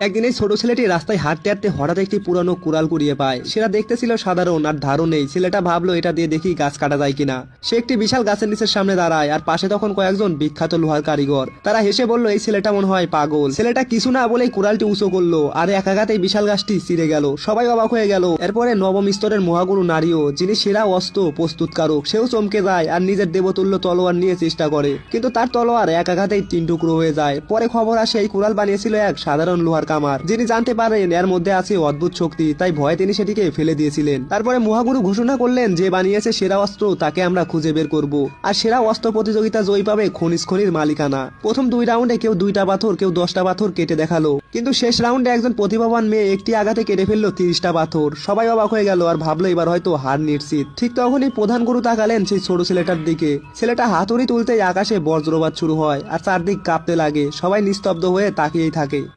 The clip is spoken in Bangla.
একদিন এই ছোট ছেলেটি রাস্তায় হাঁটতে হাঁটতে হঠাৎ একটি পুরানো কুড়াল কুড়িয়ে পায়। সেটা দেখতে ছিল সাধারণ আর ধারও নেই। ছেলেটা ভাবলো, এটা দিয়ে দেখি গাছ কাটা যায় কিনা? সে একটি বিশাল গাছের নিচের সামনে দাঁড়ায় আর পাশে তখন কয়েকজন বিখ্যাত লোহার কারিগর। তারা হেসে বলল, এই ছেলেটা মনে হয় পাগল। ছেলেটা কিছু না বলেই কুড়ালটি উঁচু করল আর এক আঘাতেই বিশাল গাছটি ছিঁড়ে গেল। সবাই অবাক হয়ে গেল। এরপরে নবম স্তরের মহাগুরু নারীও, যিনি সেরা অস্ত্র প্রস্তুতকারক, সেও চমকে যায় আর নিজের দেবতুল্য তলোয়ার নিয়ে চেষ্টা করে। কিন্তু তার তলোয়ার এক আঘাতেই তিন টুকরো হয়ে যায়। পরে খবর আসে, এই কুড়াল বানিয়েছিল এক সাধারণ লোহার কামার। যিনি জানতে পারেন এর মধ্যে আছে অদ্ভুত শক্তি, তাই ভয়ে তিনি সেটিকে ফেলে দিয়েছিলেন। তারপরে মহাগুরু ঘোষণা করলেন যে বানিয়েছে সেরা অস্ত্র, তাকে আমরা খুঁজে বের করব। আর সেরা অস্ত্র প্রতিযোগিতা জয়ী পাবে খনিজ খনির মালিকানা। প্রথম দুই রাউন্ডে কেউ দুইটা পাথর, কেউ দশটা পাথর কেটে দেখাল। কিন্তু শেষ রাউন্ডে একজন প্রতিভাবান মেয়ে একটি আঘাতে কেটে ফেলল তিরিশটা পাথর। সবাই অবাক হয়ে গেল আর ভাবলো এবার হয়তো হার নিশ্চিত। ঠিক তখনই প্রধান গুরু তাকালেন সেই ছোট ছেলেটার দিকে। ছেলেটা হাতুড়ি তুলতেই আকাশে বজ্রপাত শুরু হয় আর চারদিক কাঁপতে লাগে। সবাই নিস্তব্ধ হয়ে তাকিয়েই থাকে।